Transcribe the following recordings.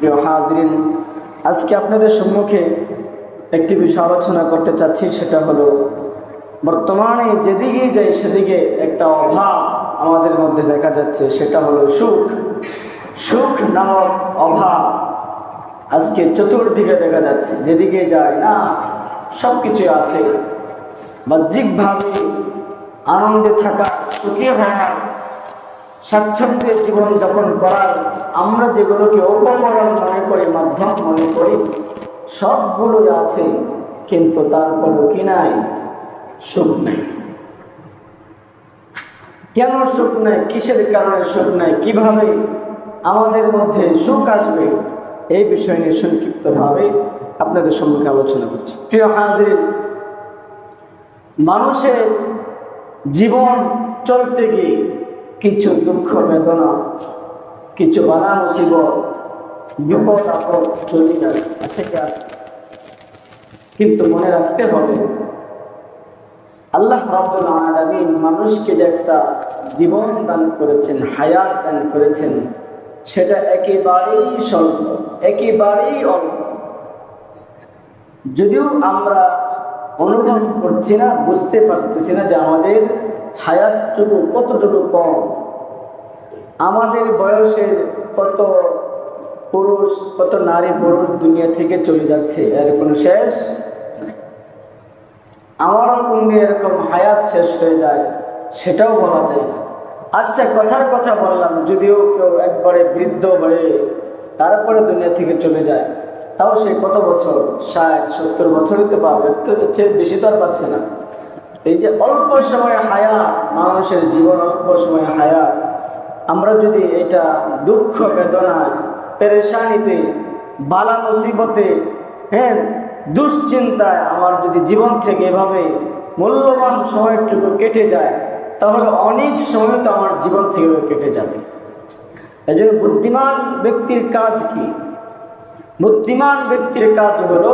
প্রিয় হাজরিন, আজকে আপনাদের সম্মুখে একটি বিষয় আলোচনা করতে চাচ্ছি, সেটা হলো, বর্তমানে যেদিকেই যাই সেদিকে একটা অভাব আমাদের মধ্যে দেখা যাচ্ছে, সেটা হলো সুখ। সুখ নামক অভাব আজকে চতুর্দিকে দেখা যাচ্ছে, যেদিকে যায় না সব কিছু আছে। বাহ্যিকভাবে আনন্দে থাকা, সুখী হওয়া স্বাচ্ছন্দ্যে জীবনযাপন করার আমরা যেগুলোকে উপকরণ মনে করি, মাধ্যম মনে করি, সবগুলোই আছে, কিন্তু তারপরেও কি নাই? সুখ নেই। কেন সুখ নাই? কিসের কারণে সুখ নাই? কীভাবে আমাদের মধ্যে সুখ আসবে? এই বিষয় নিয়ে সংক্ষিপ্তভাবে আপনাদের সম্মুখে আলোচনা করছি। প্রিয় হাজির মানুষের জীবন চলতে গিয়ে কিছু দুঃখ বেদনা, কিছু বালা মুসিবত বিপদ আপদ চলে আসে কিন্তু মনে রাখতে হবে, আল্লাহ রাব্বুল আলামিন মানুষকে যে একটা জীবন দান করেছেন, হায়াত দান করেছেন, সেটা একেবারেই স্বল্প, একেবারেই অল্প। যদিও আমরা অনুভব করছি না, বুঝতে পারতেছি না যে আমাদের হায়াতটুকু কতটুকু কম? আমাদের বয়সের কত পুরুষ, কত নারী পুরুষ দুনিয়া থেকে চলে যাচ্ছে? এর কোনো শেষ? আমারও কোনদিন এরকম হায়াত শেষ হয়ে যায়, সেটাও বলা যায় না। আচ্ছা কথার কথা বললাম, যদিও কেউ একবারে বৃদ্ধ হয়ে তারপরে দুনিয়া থেকে চলে যায়, তাও সে কত বছর? ষাট, সত্তর বছরই তো পাবে তো চেয়ে বেশি তো আর পাচ্ছে না। এই যে অল্প সময় হায়াত মানুষের জীবন অল্প সময় হায়াত আমরা যদি এটা দুঃখ বেদনায় পেরেশানিতে, বালা মুসিবতে হ্যাঁ দুশ্চিন্তায় আমার যদি জীবন থেকে এভাবে মূল্যবান সময়টুকু কেটে যায়, তাহলে অনেক সময় তো আমার জীবন থেকে কেটে যাবে। এই জন্য বুদ্ধিমান ব্যক্তির কাজ কি? বুদ্ধিমান ব্যক্তির কাজ হলো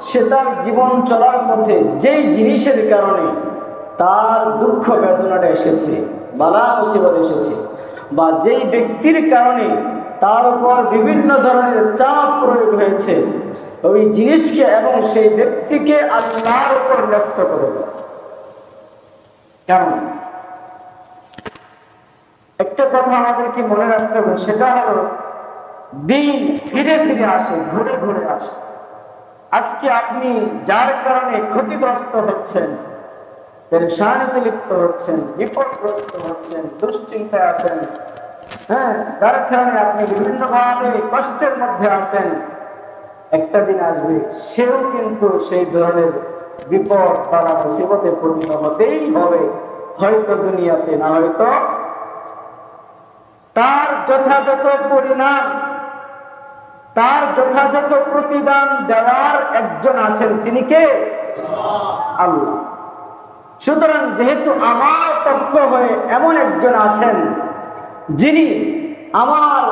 সে তার জীবন চলার পথে যেই জিনিসের কারণে তার দুঃখ বেদনাটা এসেছে, বালা মুসিবত এসেছে। বা যেই ব্যক্তির কারণে তার উপর বিভিন্ন ধরনের চাপ প্রয়োগ হয়েছে, ওই জিনিসকে এবং সেই ব্যক্তিকে আল্লাহর উপর ন্যস্ত করে কেন একটা কথা আমাদেরকে মনে রাখতে হবে, সেটা হলো, দিন ফিরে ফিরে আসে, ঘুরে ঘুরে আসে। আজকে আপনি যার কারণে ক্ষতিগ্রস্ত হচ্ছেন পেরেশানিতে লিপ্ত হচ্ছেন, বিপদগ্রস্ত হচ্ছেন, দুশ্চিন্তায় আছেন। হ্যাঁ যার কারণে আপনি বিভিন্নভাবে কষ্টের মধ্যে আছেন। একটা দিন আসবে, সেও কিন্তু সেই ধরনের বিপদ তারা মুসিবতে পরিণত হতেই হবে। হয়তো দুনিয়াতে, না হয়তো তার যথাযথ পরিণাম, তার যথাযথ প্রতিদান দেওয়ার একজন আছেন তিনি কে? আল্লাহ। সুতরাং যেহেতু আমার পক্ষ হয়ে এমন একজন আছেন, যিনি আমার,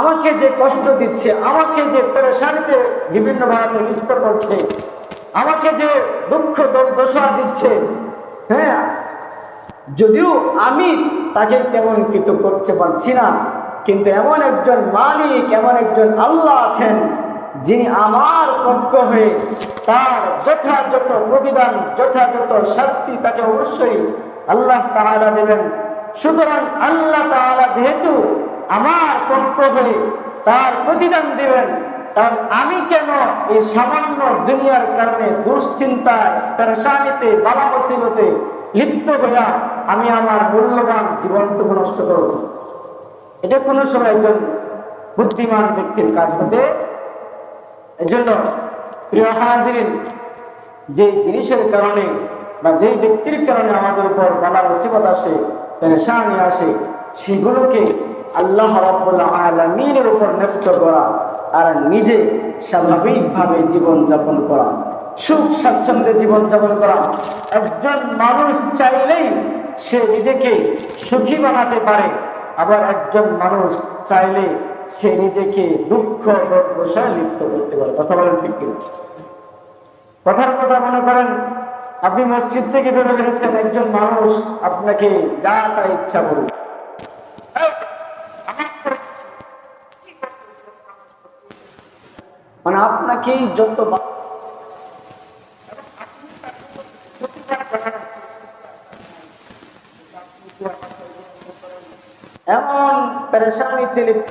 আমাকে যে কষ্ট দিচ্ছে, আমাকে যে পেরেশানিতে বিভিন্নভাবে লিপ্ত করছে, আমাকে যে দুঃখ দোষা দিচ্ছে হ্যাঁ যদিও আমি তাকে তেমন কিছু করতে পারছি না, কিন্তু এমন একজন মালিক, এমন একজন আল্লাহ আছেন যিনি আমার পক্ষ হয়ে তার যথাযথ প্রতিদান, যথাযথ শাস্তি তাকে অবশ্যই আল্লাহ তাআলা দেবেন। সুতরাং আল্লাহ তাআলা যেহেতু আমার পক্ষ হয়ে তার প্রতিদান দেবেন কারণ আমি কেন এই সামান্য দুনিয়ার কারণে দুশ্চিন্তায়, পেরেশানিতে, বালা মুসিবতে লিপ্ত হইয়া আমি আমার মূল্যবান জীবনটুকু নষ্ট করব? এটা কোনো সময় একজন বুদ্ধিমান ব্যক্তির কাজ হতে এজন্য প্রিয় হাজিরিন, যে জিনিসের কারণে বা যে ব্যক্তির কারণে আমাদের উপর বালা মুসিবত আসে, পেরেশানি আসে, সেগুলোকে আল্লাহ রাব্বুল আলামিনের উপর ন্যস্ত করা আর নিজে স্বাভাবিকভাবে জীবনযাপন করা, সুখ স্বাচ্ছন্দ্যে জীবনযাপন করা, একজন মানুষ চাইলেই সে নিজেকে সুখী বানাতে পারে, আবার একজন মানুষ চাইলে সে নিজেকে দুঃখ বিষয়ে লিপ্ত করতে পারে। কথা বলেন ঠিক কিনা? কথার কথা মনে করেন, আপনি মসজিদ থেকে বেরো গেছেন, একজন মানুষ আপনাকে যা তা ইচ্ছা করবে মানে আপনাকেই যত এমন পেরেশানিতে লিপ্ত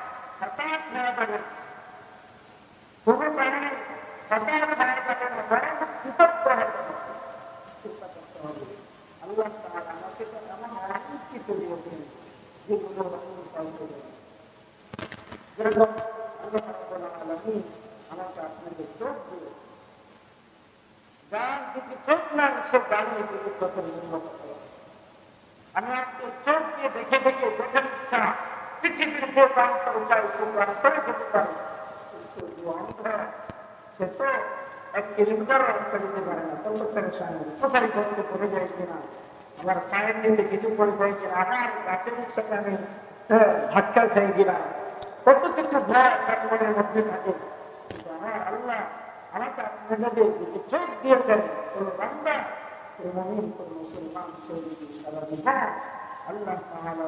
না। না, বরং কৃতজ্ঞ হতে হবে। চিন্তা করতে হবে। আল্লাহ তাআলা আমাকে এমন অনেক কিছু দিয়েছেন, যেগুলো আমি করি। যেরকম আল্লাহ রাব্বুল আলামিন আমাকে আপনাকে চোখ দিয়েছেন। যার দিকে চোখ নাই সে দাঁড়িয়ে দিকে চোখের পারে। আমি আজকে চোখ দিয়ে দেখে দেখে দেখার ইচ্ছা পৃথিবীর যে প্রান্ত চাই সে প্রান্তরে যেতে পারে সে তো এক কিলোমিটার রাস্তা দিতে পারে না কত পেরেশান কোথায় করতে পড়ে যায় কিনা আমার পায়ের নিচে কিছু পড়ে যায় কিনা আমার গাছের সাথে আমি হ্যাঁ, ধাক্কা খেয়ে গেলাম কত কিছু ভয় তার মনের মধ্যে থাকে। কিন্তু আল্লাহ আমাকে আপনাদের দিকে চোখ দিয়েছেন। কোন বান্দা কোন কোন মুসলমান সে যদি সারা জীবন আল্লাহ তাআলা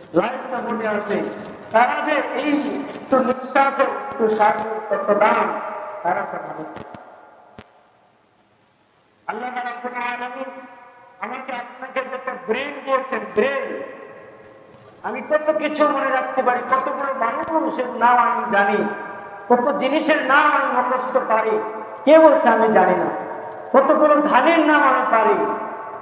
লাইফ সাপোর্টে আছে তারা যে এই নিঃশ্বাসের একটু শ্বাসের কত দাম তারা তা ভালো। আল্লাহ আমাকে আপনাকে যেটা ব্রেন দিয়েছেন ব্রেন আমি কত কিছু মনে রাখতে পারি কতগুলো মানুষের নাম আমি জানি, কত জিনিসের নাম আমি মুখস্থ পারি। কে বলছে আমি জানি না। কতগুলো ধানের নাম আমি পারি।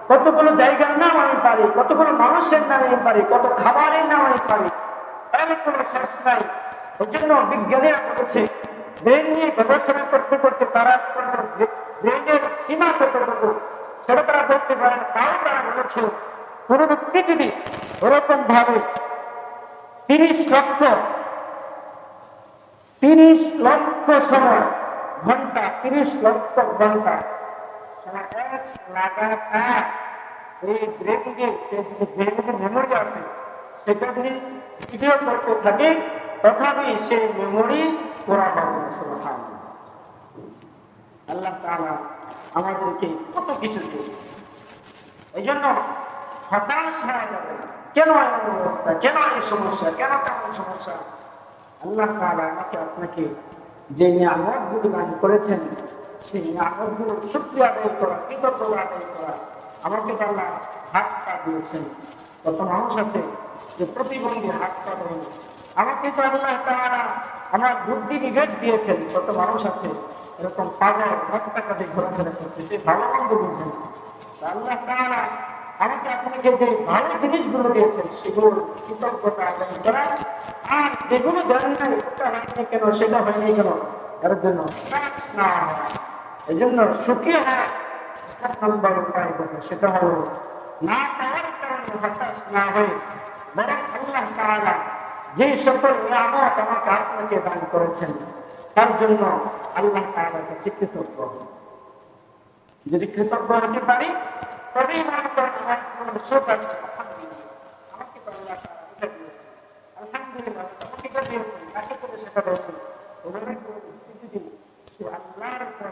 কতগুলো জায়গার নাম আমি পারি, কতগুলো মানুষের নাম আমি পারি, কত খাবারের নাম আমি পারি এর কোনো শেষ বলেছে গবেষণা করতে তারা সীমা তারা তারা বলেছে যদি ভাবে সময়, ঘণ্টা, তিরিশ লক্ষ ঘণ্টা এক লাগাতার এই ব্রেন দিয়ে সে যদি ব্রেনে যে মেমোরি আছে সেটা যদি ভিডিও করতে থাকে তথাপি সেই মেমোরি পুরা হবে না, আল্লাহ তাআলা আমাদেরকে কত কিছু দিয়েছে এই জন্য হতাশ হওয়া যাবে কেন এমন অবস্থা কেন এই সমস্যা কেন তেমন সমস্যা আল্লাহ তাআলা আমাকে আপনাকে যে নিয়ামতগুলো দান করেছেন সেই গুলো শুক্রিয়া আদায় করা কৃতজ্ঞতা আদায় করা আমাকে তো আল্লাহ হাত পা দিয়েছেন কত মানুষ আছে যে প্রতিবন্ধী হাত পা দেয় না। আমাকে তো আল্লাহ তাআলা আমার বুদ্ধি বিভেদ দিয়েছেন কত মানুষ আছে এরকম পাগল, রাস্তাঘাটে ঘোরাফেরা করছে, সে ভালো মন্দ বুঝে না। তা আল্লাহ তাআলা আমাকে আপনাকে যে ভালো জিনিসগুলো দিয়েছেন সেগুলো কৃতজ্ঞতা আদায় করা আর যেগুলো দেন নাই ওটা হয়নি কেন, সেটা হয়নি কেন এর জন্য না। এই জন্য সুখী হওয়া এক নম্বর উপায় যেটা সেটা হলো, না পাওয়ার কারণে হতাশ না হয়ে বরং আল্লাহ তাআলা যে সকল নিয়ামত আমাকে আপনাকে দান করেছেন, তার জন্য আল্লাহ তাআলার কাছে কৃতজ্ঞ। যদি কৃতজ্ঞ হতে পারি, তবেই আমার কোনো আলহামদুলিল্লাহ দিয়েছেন দিয়েছেন সেটা যদি সে আল্লাহর উপর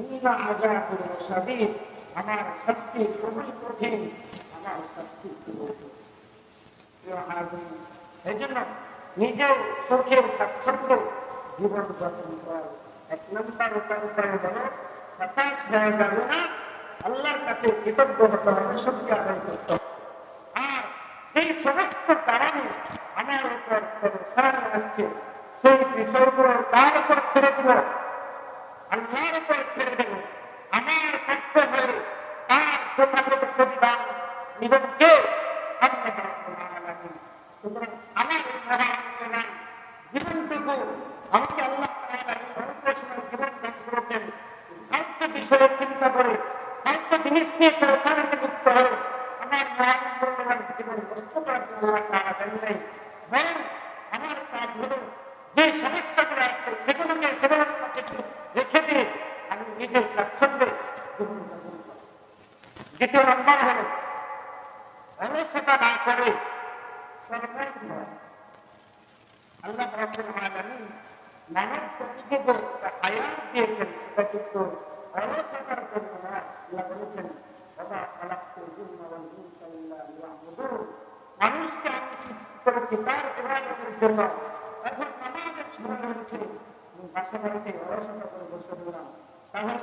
ইন্না আযাবুল শাদীদ আমার শাস্তি খুবই কঠিন। আমার শাস্তি এই জন্য নিজের সুখের স্বাচ্ছন্দ্যে জীবন যাপন করা। এক নম্বর উপায় হলো, হতাশ হয়ে যাবে না। আল্লাহর কাছে কৃতজ্ঞ হতে হবে সত্যি আদায় করতে হবে। আর এই সমস্ত কারণে আমার উপর পরেশান আসছে। সেই বিষয়গুলো তার উপর ছেড়ে দিব আল্লাহর উপর ছেড়ে দেব। আমার পক্ষ হয়ে তার যথাযথ প্রতিদান নিবেন চিন্তা করে ফালতু জিনিস নিয়ে মহান জীবন নষ্ট আমার কাজ যে সমস্যাগুলো আসছে, সেগুলোকে সেগুলোর কাছে রেখে দিয়ে আমি নিজের স্বাচ্ছন্দ্যে। দ্বিতীয় নম্বর হলো অলসতা না করে আল্লাহ সেটা নয় আল্লাহ মানুষকে আমি সৃষ্টি করেছি তার ইবাদতের জন্য এখন নামাজের সময় আমি বাসা বাড়িতে অলসতা করে বসে রইলাম তাহলে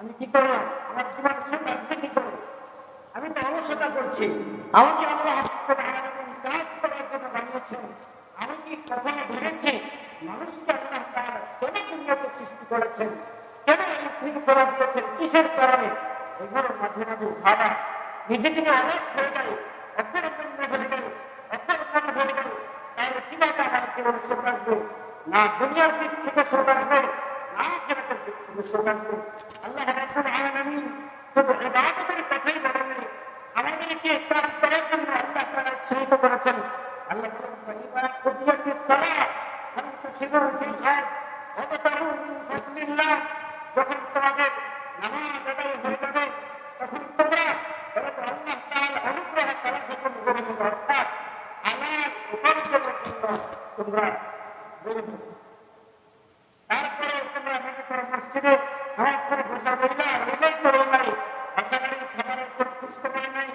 আমি কি করলাম আমার জীবন আসবে কি করে আমি তো অলসতা করছি। আমাকে আল্লাহ কাজ করার জন্য বানিয়েছেন। আমি কি কখনো ভেবেছি মানুষকে আল্লাহ তাআলা কেন দুনিয়াতে সৃষ্টি করেছেন? কেন এই শৃঙ্খলা দিয়েছেন? কিসের কারণে? এগুলো মাঝে মাঝে ভাবা নিজে থেকে অলস হয়ে যায় অপর অপন্য হয়ে গেল অপর অপন্য হয়ে গেল। তাহলে কীভাবে আমার জীবনে সুখ আসবে? না, দুনিয়ার দিক থেকে সুখ আসবে না আখিরাতের দিক থেকে সুখ আসবে আল্লাহ রাব্বুল আলামিন শুধু ইবাদতের কথাই বলেননি আমাদেরকে কাজ করার জন্য আল্লাহ তাআলা উৎসাহিত করেছেন। আল্লাহ বলেন ফাইদা কুদিয়াতিস সালাত ফান্তাশিরু ফিল আরদ ওয়াবতাগু মিন ফাদলিল্লাহ। যখন তোমাদের নামাজ আদায় হয়ে যাবে, তখন তোমরা আল্লাহ তাআলা অনুগ্রহ করা সকল করে নেবে অর্থাৎ আমার উপার্জনের জন্য তোমরা বেরোবে তারপরে তোমরা মনে করো মসজিদে নামাজ পড়ে বসা রইলা রইলাই তো রইলাই বাসা বাড়ির খাবারের কোনো খোঁজ খবর নাই।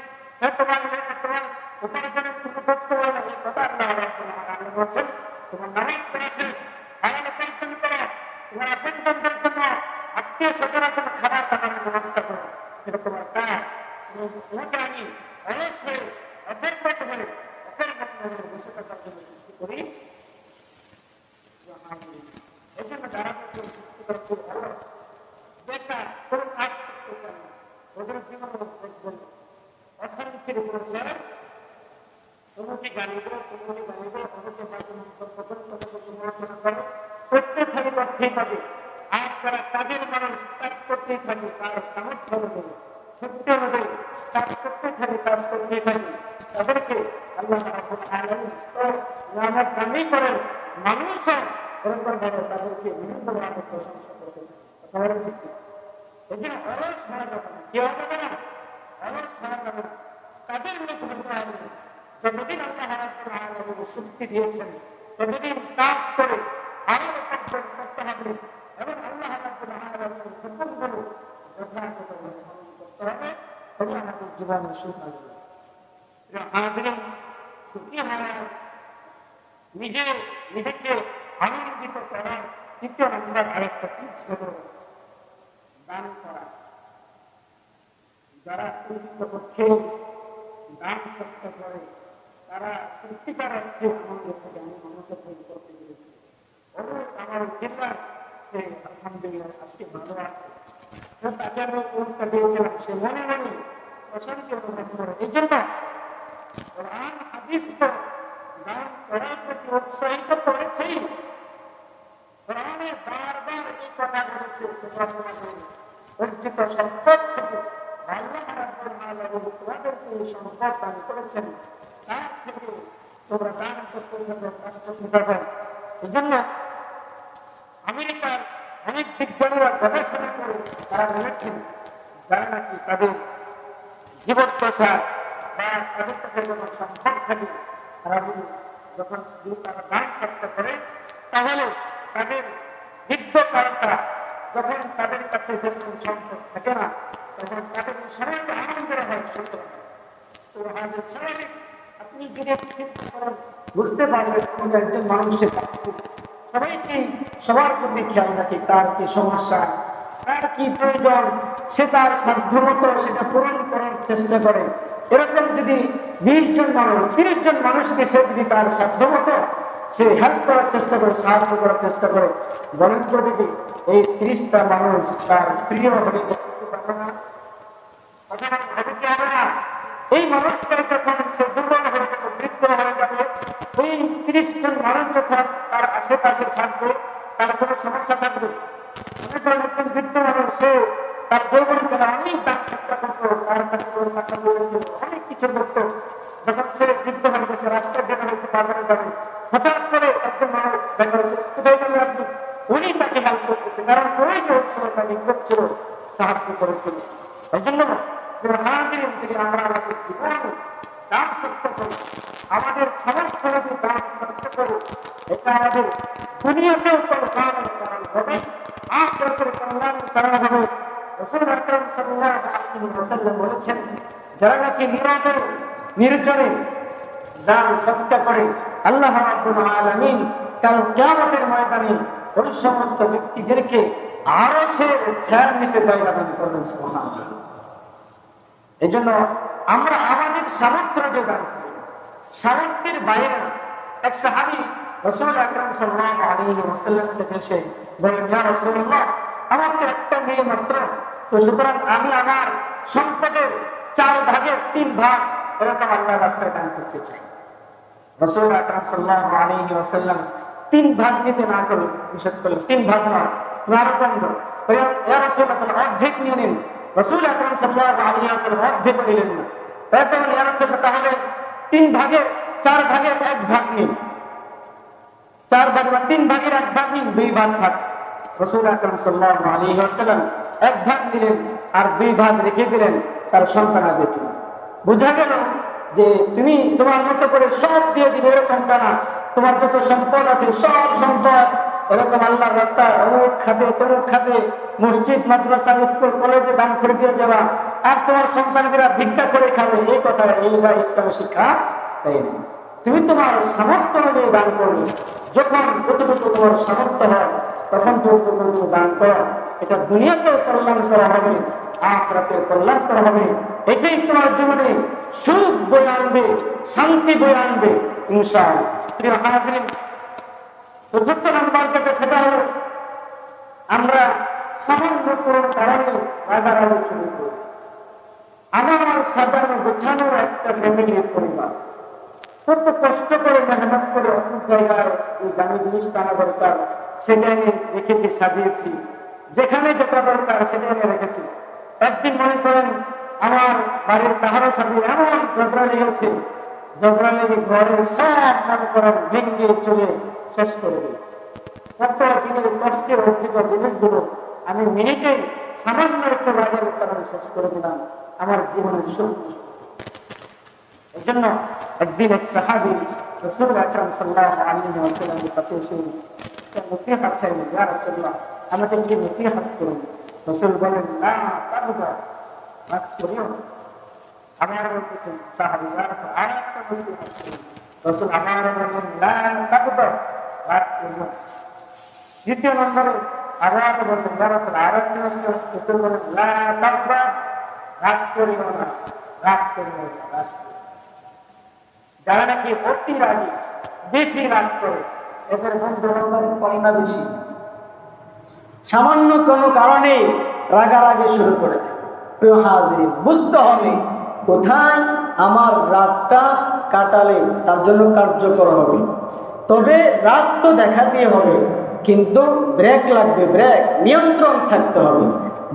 এ তোমার তোমার উপার্জনের কোনো খোঁজ খবর নাই। এই কথা আল্লাহ আলামিন বলছেন। তোমার নামাজ পড়া শেষ। হালাল উপার্জন করো। তোমার আপনজনদের জন্য আত্মীয় স্বজনের জন্য খাবার দাবারের ব্যবস্থা করো। এটা তোমার কাজ আমি অলস হয়ে অপেক্ষত হয়ে অপেক্ষত হয়ে বসে থাকার জন্য সৃষ্টি করি। এই জন্য যারা বলছেন সত্যিকার খুব অলস বেকার কোনো কাজ করতে চান না ওদের জীবন দেখবেন অশান্তির শেষ তোমাকে দেবো তোমাকে দেবো তোমাকে বাজে মন্তব্য তোমাকে সমালোচনা করো করতে থাকবে করতেই পাবে আর যারা কাজের মানুষ কাজ করতেই থাকে তার সামর্থ্য অনুযায়ী সত্য অনুযায়ী কাজ করতে কাজ করতেই থাকে তাদেরকে আল্লাহ আলামিন তো দানই করেন মানুষও এরকম ভাবে তাদেরকে বিভিন্ন ভাবে প্রশংসা করতে থাকে কথা বলেন ঠিক কি? এই জন্য অলস হওয়া যাবে না কি যাবে না অলস হওয়া যাবে না কাজের লোক হতে হবে যতদিন আল্লাহ আলামিন শক্তি দিয়েছেন, ততদিন কাজ করে আরও করতে হবে এবং আল্লাহ আলামিনের হুকুমগুলো যথাযথভাবে পালন করতে হবে। তবে আমাদের জীবনে সুখ আসবে প্রিয় সুখী হওয়ার নিজে নিজেকে আনন্দিত করার তৃতীয় নম্বর আরেকটা টিপস হলো দান করা। যারা প্রকৃতপক্ষে দান সত্য করে তারা সত্যিকার অর্থে আনন্দ থেকে আমি মানুষের তৈরি করতে পেরেছি। অনুরোধ আমার চিন্তা সে আলহামদুলিল্লাহ আজকে ভালো আছে। তাকে আমি অনুরোধটা দিয়েছিলাম, সে মনে মনে অশান্তি এই জন্য দান করার প্রতি উৎসাহিত করেছেই। কোরআনে বারবার এই কথা বলেছে তোমরা তোমাদের অর্জিত সম্পদ থেকে আল্লাহ রাব্বুল করেছেন। তার থেকে তোমরা দান করতে আমেরিকার অনেক বিজ্ঞানীরা গবেষণা করে তারা বলেছেন, যারা নাকি তাদের জীবদ্দশা বা তাদের কাছে যখন সম্পদ থাকে, তারা যখন তারা দান সত্য করে তাহলে তাদের কালটা যখন তাদের কাছে যখন সম্পদ থাকে না, তখন তাদের সবাইকে আনন্দের হয় সুতরাং তো হাজার স্বাভাবিক আপনি যদি বুঝতে পারবে কোন একজন মানুষের সবাইকেই সবার প্রতি খেয়াল রাখে তার কি সমস্যা, তার কি প্রয়োজন, সে তার সাধ্যমতো সেটা পূরণ করার চেষ্টা করে। এরকম যদি বিশ জন মানুষ, তিরিশ জন মানুষকে সে যদি তার সাধ্যমতো সে হেল্প করার চেষ্টা করে, সাহায্য করার চেষ্টা করে। বলেন তো এই তিরিশটা মানুষ তার প্রিয় হবে এই মানুষটা যখন সে দুর্বল হয়ে যাবে, বৃদ্ধ হয়ে যাবে, এই তিরিশ জন মানুষ যখন তার আশেপাশে থাকবে, তার কোনো সমস্যা থাকবে। একজন বৃদ্ধ মানুষ, সে তার যৌবন অনেক দাম চিন্তা করতো, তার কাছে অনেক কিছু করতো। যখন সে বৃদ্ধ হয়ে গেছে রাস্তায় বের হয়েছে, বাজারে যাবে। হঠাৎ করে একজন মানুষ দেখা গেছে কোথায় গেলে আপনি উনি তাকে হেল্প করতেছে, কারণ ওই যে ওই সময় তাকে করছিল সাহায্য করেছিল। এই জন্য হাজির যদি আমরা আমাদের জীবনে দান সত্য করি, আমাদের সামর্থ্য যদি দান সত্য করি, এটা আমাদের দুনিয়াতেও কল্যাণের কারণ হবে আখরাতের কল্যাণের কারণ হবে। রসুল আকরম সাল্লাল্লাহু আলাইহি বলেছেন, যারা নাকি নীরবে নির্জনে দান সৎকা করে আল্লাহ রাব্বুল আলামিন কাল কিয়ামতের ময়দানে ওই সমস্ত ব্যক্তিদেরকে আরও সে ছায়ার নিচে জায়গা দান করবেন সুবহানাল্লাহ। এই জন্য আমরা আমাদের সামর্থ্য যে দান করি, সামর্থ্যের বাইরে এক সাহাবি রসুল আকরাম সাল্লাল্লাহু আলাইহি ওয়াসাল্লামের কাছে এসে বলেন ইয়া রাসূলুল্লাহ আমার তো একটা মেয়ে মাত্র। তো সুতরাং আমি আমার সম্পদের চার ভাগের তিন ভাগ এরকম আল্লাহর রাস্তায় দান করতে চাই। রসুল আকরাম সাল্লাল্লাহু আলাইহি ওয়াসাল্লাম তিন ভাগ নিতে না করে নিষেধ করলেন। তিন ভাগ নয় নিয়ে না। তিন ভাগের চার এক ভাগ নিন। চার ভাগ বা তিন ভাগের এক ভাগ দুই ভাগ সাল্লাহ আলী এক ভাগ দিলেন আর দুই ভাগ রেখে দিলেন তার সন্তানাদের জন্য। বোঝা গেল যে তুমি তোমার মতো করে সব দিয়ে দিবে এরকম না তোমার যত সম্পদ আছে সব সম্পদ। এরকম আল্লাহর রাস্তায় অমুক খাতে তমুক খাতে, মসজিদ, মাদ্রাসা, স্কুল, কলেজে দান করে দিয়ে যাওয়া। আর তোমার সন্তানদের ভিক্ষা করে খাবে। এই কথা এই বা শিক্ষা তাই না তুমি তোমার সামর্থ্য অনুযায়ী দান করবে যখন যতটুকু তোমার সামর্থ্য হয়, তখন যতটুকু তুমি দান করো। এটা দুনিয়াতেও কল্যাণ করা হবে, আখরাতেও কল্যাণ করা হবে। এটাই তোমার জীবনে সুখ বয়ে আনবে, শান্তি বয়ে আনবে হাজরিন, চতুর্থ নাম্বার যেটা, সেটা হলো আমরা সামান্য কোনো কারণে রাগারাগি শুরু করি। আমার সাধারণ গোছানো একটা ফ্যামিলির পরিবার। কত কষ্ট করে মেহনত করে অন্য জায়গায় এই দামি জিনিস আনা দরকার, সেটা আমি রেখেছি, সাজিয়েছি। যেখানে যেটা দরকার সেটা আমি রেখেছি। একদিন মনে করেন, আমার বাড়ির কাহারো সাথে এমন ঝগড়া লেগেছে ঝগড়া লেগে ঘরের সব মনে করেন ভেঙে চলে শেষ করে দিই কত দিনের কষ্টের অর্জিত জিনিসগুলো আমি মিনিটে সামান্য একটা বাজারের কারণে শেষ করে দিলাম। আমার জীবনের এই জন্য একদিন এক সাহাবি রসুল আকরাম সাল্লাল্লাহু আলাইহি ওয়াসাল্লামের কাছে এসে একটা নসিহত চাইলেন ইয়া রাসূলুল্লাহ আমাকে একটি নসিহত করুন রসুল বলেন না তাবদা রাগ করিও না। আবার বলতেছেন সাহাবি ইয়া রাসূল আর একটা নসিহত করুন রসুল আবার বললেন লা তাবদা রাগ করিও না। দ্বিতীয় নম্বরে আবার বললেন ইয়া রাসূল আর একটা নসিহত রসুল বলেন লা তাবদা রাগ করিও না রাগ করিও না রাগ করিও না। যারা নাকি অতি রাগী বেশি রাগ করে, এদের বন্ধু বান্ধব না বেশি। সামান্য কোনো কারণে রাগারাগি শুরু করে। প্রিয় হাজির বুঝতে হবে কোথায় আমার রাগটা কাটালে তার জন্য কার্যকর হবে। তবে রাগ তো দেখা দিয়ে হবে, কিন্তু ব্রেক লাগবে, ব্রেক, নিয়ন্ত্রণ থাকতে হবে।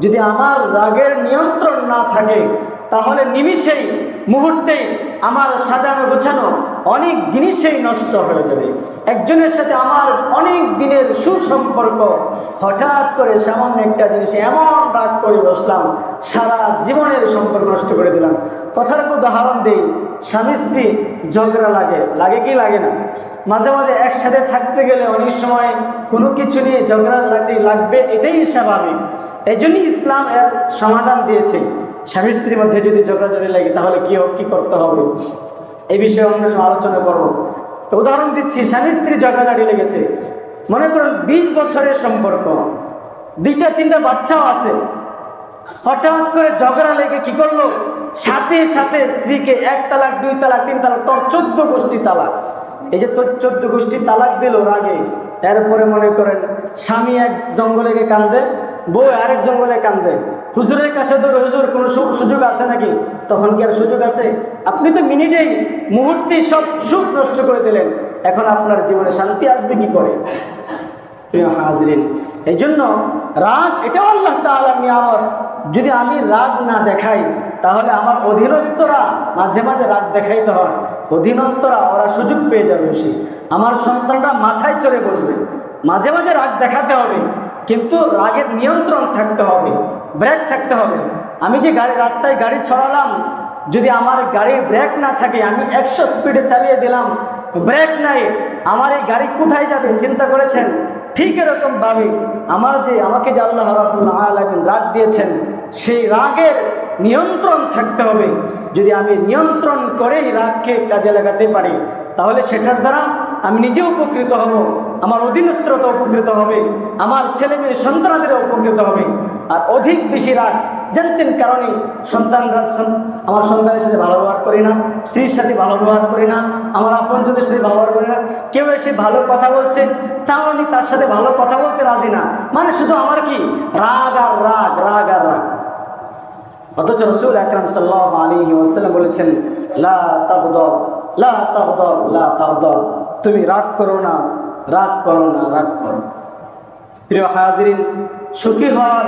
যদি আমার রাগের নিয়ন্ত্রণ না থাকে, তাহলে নিমিষেই মুহূর্তেই আমার সাজানো গোছানো অনেক জিনিসেই নষ্ট হয়ে যাবে। একজনের সাথে আমার অনেক দিনের সুসম্পর্ক, হঠাৎ করে সামান্য একটা জিনিস এমন রাগ করে বসলাম, সারা জীবনের সম্পর্ক নষ্ট করে দিলাম। কথার উদাহরণ দেই, স্বামী স্ত্রী ঝগড়া লাগে লাগে কি লাগে না? মাঝে মাঝে একসাথে থাকতে গেলে অনেক সময় কোনো কিছু নিয়ে ঝগড়া লাগবে, এটাই স্বাভাবিক। এই জন্যই ইসলাম এর সমাধান দিয়েছে। স্বামী স্ত্রীর মধ্যে যদি ঝগড়াঝড়ি লাগে, তাহলে কি কি করতে হবে? এই বিষয়ে অন্য সময় আলোচনা করব। তো উদাহরণ দিচ্ছি, স্বামী স্ত্রী ঝগড়াঝাড়ি লেগেছে। মনে করুন, বিশ বছরের সম্পর্ক। দুইটা, তিনটা বাচ্চাও আছে। হঠাৎ করে ঝগড়া লেগে কি করল? সাথে সাথে স্ত্রীকে এক তালাক, দুই তালাক, তিন তালাক, তোর চোদ্দ গোষ্ঠী তালাক। এই যে তোর চোদ্দ গোষ্ঠী তালাক দিল আগে এরপরে মনে করেন, স্বামী এক জঙ্গলে গিয়ে কান্দে বউ আরেক জঙ্গলে কান্দে। হুজুরের কাছে ধরে হুজুর, কোনো সুযোগ আছে নাকি? তখন কি আর সুযোগ আছে? আপনি তো মিনিটেই মুহূর্তেই সব সুখ নষ্ট করে দিলেন। এখন আপনার জীবনে শান্তি আসবে কি করে? প্রিয় হাজরিন এই জন্য রাগ, এটাও আল্লাহ তাআলার নিয়ামত। যদি আমি রাগ না দেখাই, তাহলে আমার অধীনস্থরা মাঝে মাঝে রাগ দেখাইতে হয়। অধীনস্থরা ওরা সুযোগ পেয়ে যাবে বেশি। আমার সন্তানরা মাথায় চড়ে বসবে। মাঝে মাঝে রাগ দেখাতে হবে। কিন্তু রাগের নিয়ন্ত্রণ থাকতে হবে ব্রেক থাকতে হবে। আমি যে গাড়ি, রাস্তায় গাড়ি ছড়ালাম, যদি আমার গাড়ির ব্রেক না থাকে, আমি একশো স্পিডে চালিয়ে দিলাম ব্রেক নাই, আমার এই গাড়ি কোথায় যাবে, চিন্তা করেছেন? ঠিক এরকমভাবে আমার যে, আমাকে যে আল্লাহ রাবুল রাগ দিয়েছেন, সেই রাগের নিয়ন্ত্রণ থাকতে হবে। যদি আমি নিয়ন্ত্রণ করেই রাগকে কাজে লাগাতে পারি, তাহলে সেটার দ্বারা আমি নিজে উপকৃত হব, আমার অধীনস্থরতা উপকৃত হবে, আমার ছেলে মেয়ে সন্তানাদের উপকৃত হবে। আর অধিক বেশি রাগ, জানতেন কারণে সন্তানরা সন- আমার সন্তানের সাথে ভালো ব্যবহার করি না, স্ত্রীর সাথে ভালো ব্যবহার করি না, আমার আপনজনদের সাথে ব্যবহার করি না। কেউ এসে ভালো কথা বলছে তাও আমি তার সাথে ভালো কথা বলতে রাজি না। মানে শুধু আমার কি? রাগ আর রাগ রাগ আর রাগ। অথচ রসুল আকরাম সাল্লাহ আলী ওসাল্লাম বলেছেন, লা তাবদব লা তাবদব লা তাবদব তুমি রাগ করো না, রাগ করো না, রাগ করো। প্রিয় হাজরিন, সুখী হওয়ার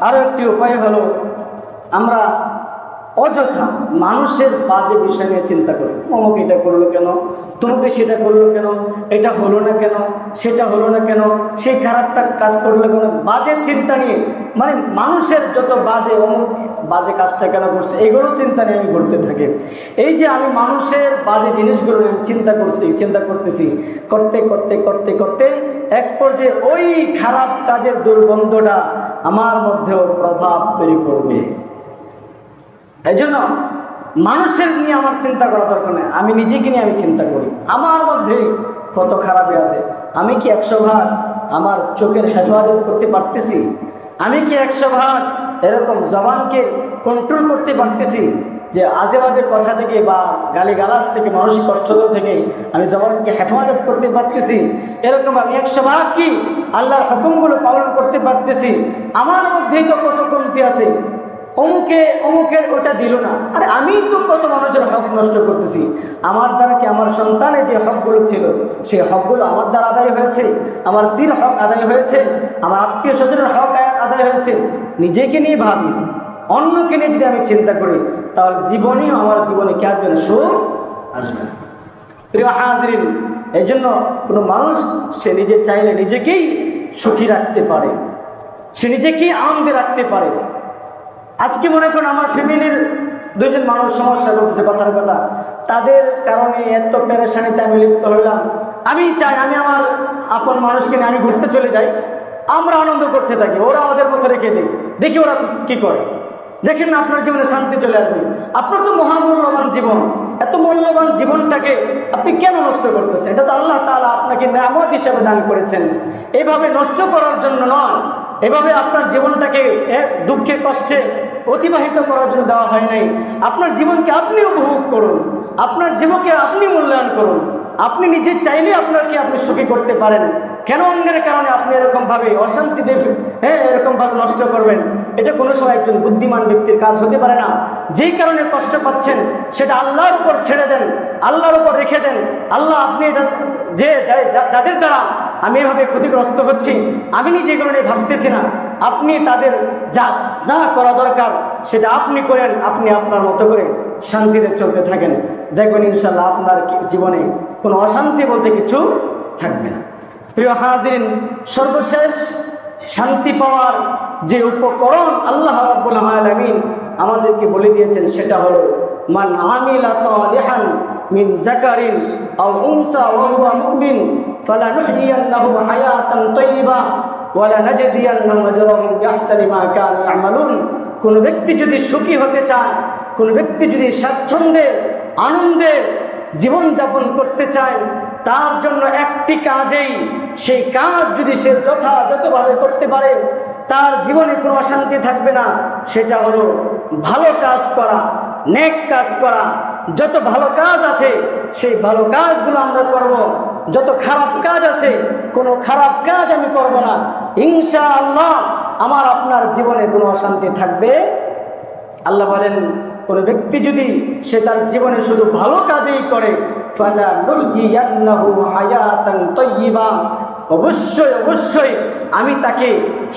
আরও একটি উপায় হলো আমরা অযথা মানুষের বাজে বিষয় নিয়ে চিন্তা করি। অমুক এটা করল কেন? তোমাকে সেটা করল কেন? এটা হলো না কেন? সেটা হলো না কেন? সেই খারাপটা কাজ করল কেন বাজে চিন্তা নিয়ে মানে মানুষের যত বাজে অমুক বাজে কাজটা কেন করছে? এগুলো চিন্তা নিয়ে আমি করতে থাকি। এই যে আমি মানুষের বাজে জিনিসগুলো নিয়ে চিন্তা করছি, চিন্তা করতেছি, করতে করতে করতে করতে এক পর্যায়ে ওই খারাপ কাজের দুর্গন্ধটা আমার মধ্যেও প্রভাব তৈরি করবে। এই জন্য মানুষের নিয়ে আমার চিন্তা করা দরকার নেই। আমি নিজেকে নিয়ে আমি চিন্তা করি। আমার মধ্যে কত খারাপই আছে। আমি কি একশো ভাগ আমার চোখের হেফাজত করতে পারতেছি? আমি কি একশো ভাগ এরকম জবানকে কন্ট্রোল করতে পারতেছি যে আজে বাজে কথা থেকে বা গালি গালিগালাজ থেকে, মানসিক কষ্ট থেকে আমি জবানকে হেফাজত করতে পারতেছি। এরকম আমি একশো ভাগ কি আল্লাহর হুকুমগুলো পালন করতে পারতেছি। আমার মধ্যেই তো কত কমতি আছে। অমুকে, অমুকের ওটা দিল না। আরে আমি তো কত মানুষের হক নষ্ট করতেছি। আমার দ্বারা কি আমার সন্তানের যে হকগুলো ছিল, সেই হকগুলো আমার দ্বারা আদায় হয়েছে? আমার স্ত্রীর হক আদায় হয়েছে? আমার আত্মীয় স্বজনের হক আদায় হয়েছে? নিজেকে নিয়ে ভাবি, অন্যকে নিয়ে যদি আমি চিন্তা করি, তাহলে জীবনেও আমার জীবনে কে আসবে না? সুখ আসবে প্রিয় হাজরিন এই জন্য কোনো মানুষ, সে নিজে চাইলে নিজেকেই সুখী রাখতে পারে। সে নিজেকেই আনন্দে রাখতে পারে। আজকে মনে করেন আমার ফ্যামিলির দুজন মানুষ সমস্যা করতেছে কথার কথা। তাদের কারণে এত পেরেশানিতে আমি লিপ্ত হইলাম। আমি চাই, আমি আমার আপন মানুষকে নিয়ে আমি ঘুরতে চলে যাই। আমরা আনন্দ করতে থাকি, ওরা ওদের মতো রেখে দেয় দেখি ওরা কি করে। দেখেন না, আপনার জীবনে শান্তি চলে আসবে। আপনার তো মহামূল্যবান জীবন। এত মূল্যবান জীবনটাকে আপনি কেন নষ্ট করতেছেন? এটা তো আল্লাহ তালা আপনাকে নামত হিসাবে দান করেছেন। এভাবে নষ্ট করার জন্য নয়, এভাবে আপনার জীবনটাকে দুঃখে, কষ্টে অতিবাহিত করার জন্য দেওয়া হয় নাই। আপনার জীবনকে আপনি উপভোগ করুন। আপনার জীবনকে আপনি মূল্যায়ন করুন। আপনি নিজে চাইলে আপনাকে আপনি সুখী করতে পারেন। কেন অন্যের কারণে আপনি এরকমভাবে অশান্তিতে হ্যাঁ এরকমভাবে নষ্ট করবেন? এটা কোনো সময় একজন বুদ্ধিমান ব্যক্তির কাজ হতে পারে না। যেই কারণে কষ্ট পাচ্ছেন, সেটা আল্লাহর উপর ছেড়ে দেন, আল্লাহর উপর রেখে দেন। আল্লাহ আপনি এটা যা- যাদের দ্বারা আমি এভাবে ক্ষতিগ্রস্ত হচ্ছি, আমি নিজে কারণে ভাবতেছি না। আপনি তাদের যা যা করা দরকার, সেটা আপনি করেন, আপনি আপনার মতো করে শান্তিতে চলতে থাকেন। দেখবেন ইনশাল্লাহ আপনার জীবনে কোনো অশান্তি বলতে কিছু থাকবে না। প্রিয় হাজিরিন, সর্বশেষ শান্তি পাওয়ার যে উপকরণ আল্লাহ রাব্বুল আলামিন আমাদেরকে বলে দিয়েছেন, সেটা হলো, মান আমিলা সালিহান মিন যাকারিন আও উনসা ওয়া হুয়া মুমিন, ফালানুহইয়ান্নাহু হায়াতান তাইয়্যিবা ওয়া লানাজজিয়ান্নাহুম আজরাহুম বিআহসানি মা কোন ব্যক্তি যদি সুখী হতে চায়, কোন ব্যক্তি যদি স্বাচ্ছন্দ্যে, আনন্দে জীবনযাপন করতে চায়, তার জন্য একটি কাজেই সেই কাজ যদি সে যথাযথভাবে করতে পারে, তার জীবনে কোনো অশান্তি থাকবে না। সেটা হলো ভালো কাজ করা, নেক কাজ করা। যত ভালো কাজ আছে, সেই ভালো কাজগুলো আমরা করব। যত খারাপ কাজ আছে, কোনো খারাপ কাজ আমি করব না। ইনশাআল্লাহ আমার আপনার জীবনে কোনো অশান্তি থাকবে। আল্লাহ বলেন কোনো ব্যক্তি যদি সে তার জীবনে শুধু ভালো কাজেই করে অবশ্যই অবশ্যই আমি তাকে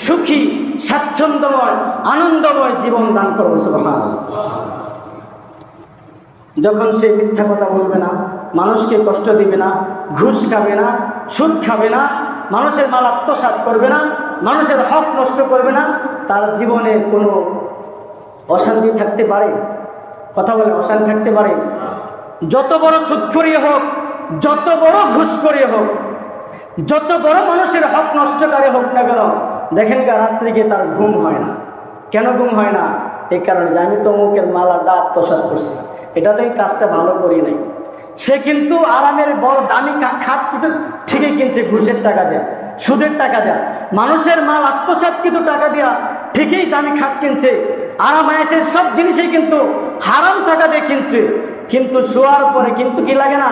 সুখী, স্বাচ্ছন্দ্যময়, আনন্দময় জীবন দান করব সুবহান যখন সে মিথ্যা কথা বলবে না, মানুষকে কষ্ট দিবে না, ঘুষ খাবে না, সুদ খাবে না, মানুষের মাল আত্মসাৎ করবে না, মানুষের হক নষ্ট করবে না, তার জীবনে কোনো অশান্তি থাকতে পারে? কথা বলে অশান্তি থাকতে পারে। যত বড় সুৎখরি হোক, যত বড় ঘুষখরি হোক, যত বড় মানুষের হক নষ্টকারী হোক না কেন, দেখেন গা রাত্রে গিয়ে তার ঘুম হয় না। কেন ঘুম হয় না? এই কারণে যে আমি তো মুখের মালাটা আত্মসাৎ করছি। এটা তো এই কাজটা ভালো করি নাই। সে কিন্তু আরামের বড় দামি খাট কিন্তু ঠিকই কিনছে, ঘুষের টাকা দেয়া, সুদের টাকা দেয়া। মানুষের মাল আত্মসাৎ কিন্তু টাকা দেয়া, ঠিকই দামি খাট কিনছে। আরাম আয়েসের সব জিনিসই কিন্তু হারাম টাকা দিয়ে কিনছে। কিন্তু শোয়ার পরে কিন্তু কি লাগে না?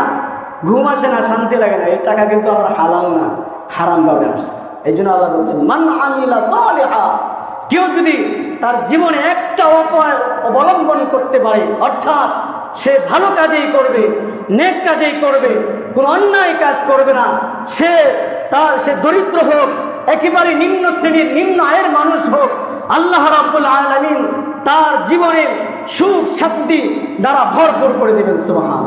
ঘুম আসে না, শান্তি লাগে না। এই টাকা কিন্তু আমরা হালাল না হারাম ভাবে আসছে। এই জন্য আল্লাহ বলছেন, মান আমিলা সালিহা। কেউ যদি তার জীবনে একটা উপায় অবলম্বন করতে পারে, অর্থাৎ সে ভালো কাজেই করবে, নেক কাজেই করবে কোনো অন্যায় কাজ করবে না। সে তার সে দরিদ্র হোক, একেবারে নিম্ন শ্রেণির, নিম্ন আয়ের মানুষ হোক, আল্লাহ রাব্বুল আলামিন তার জীবনে সুখ শান্তি দ্বারা ভরপুর করে দেবেন সুবহান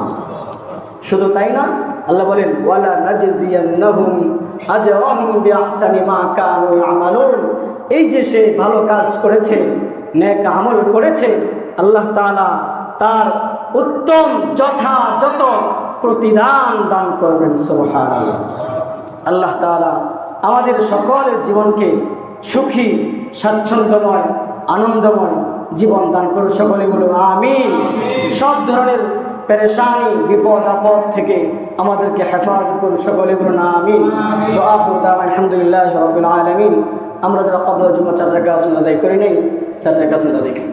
শুধু তাই না, আল্লাহ বলেন, ওয়ালা নাজজিয়ান্নাহুম আজরাহুম বিআহসানি মা কানু ইয়ামালুন। এই যে সে ভালো কাজ করেছে, নেক আমল করেছে, আল্লাহ তাআলা তার উত্তম যথাযথ প্রতিদান দান করবেন, সুবহানাল্লাহ। আল্লাহ তাআলা আমাদের সকলের জীবনকে সুখী, স্বাচ্ছন্দ্যময়, আনন্দময় জীবন দান করুন সকলে বলুন, আমিন। সব ধরনের পেরেশানি, বিপদ, আপদ থেকে আমাদেরকে হেফাজত করুন সকলে বলুন, আমিন। আলহামদুলিল্লাহ আলমিন। আমরা যারা কবল জুম্মা চার রেখা আসুন আদায় করি নেই চার রেখা আসুন আদায় করি